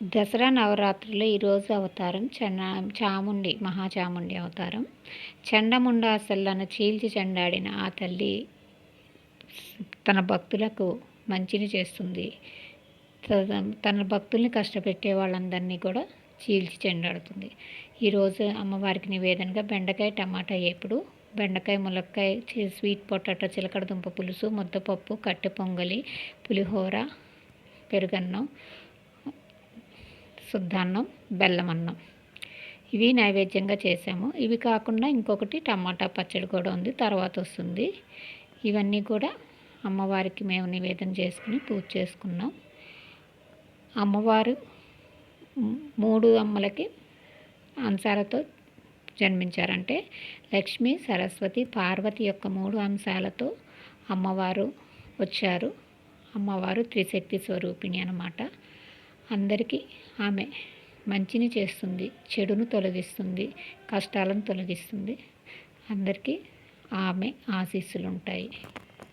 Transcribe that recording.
దసరా నవరాత్రులు ఈరోజు అవతారం చండ చాముండి మహాచాముండి అవతారం. చండముండాసలను చీల్చి చెండాడిన ఆ తల్లి తన భక్తులకు మంచిని చేస్తుంది. తన భక్తుల్ని కష్టపెట్టే వాళ్ళందరినీ కూడా చీల్చి చెండాడుతుంది. ఈరోజు అమ్మవారికి నివేదనగా బెండకాయ టమాటా ఏపుడు బెండకాయ ములక్కాయ స్వీట్ పొటాటో చిలకడ దుంప పులుసు ముద్దపప్పు కట్టె పొంగలి పులిహోర పెరుగన్నం శుద్ధాన్నం బెల్లం అన్నం. ఇవి నైవేద్యంగా చేసాము. ఇవి కాకుండా ఇంకొకటి టమాటా పచ్చడి కూడా ఉంది తర్వాత వస్తుంది. ఇవన్నీ కూడా అమ్మవారికి మేము నివేదన చేసుకుని పూజ చేసుకున్నాం. అమ్మవారు మూడు అమ్మలకి అంశాలతో జన్మించారంటే లక్ష్మి సరస్వతి పార్వతి యొక్క మూడు అంశాలతో అమ్మవారు వచ్చారు. అమ్మవారు త్రిశక్తి స్వరూపిణి అన్నమాట. అందరికీ ఆమె మంచిని చేస్తుంది చెడును తొలగిస్తుంది కష్టాలను తొలగిస్తుంది. అందరికీ ఆమె ఆశీస్సులు ఉంటాయి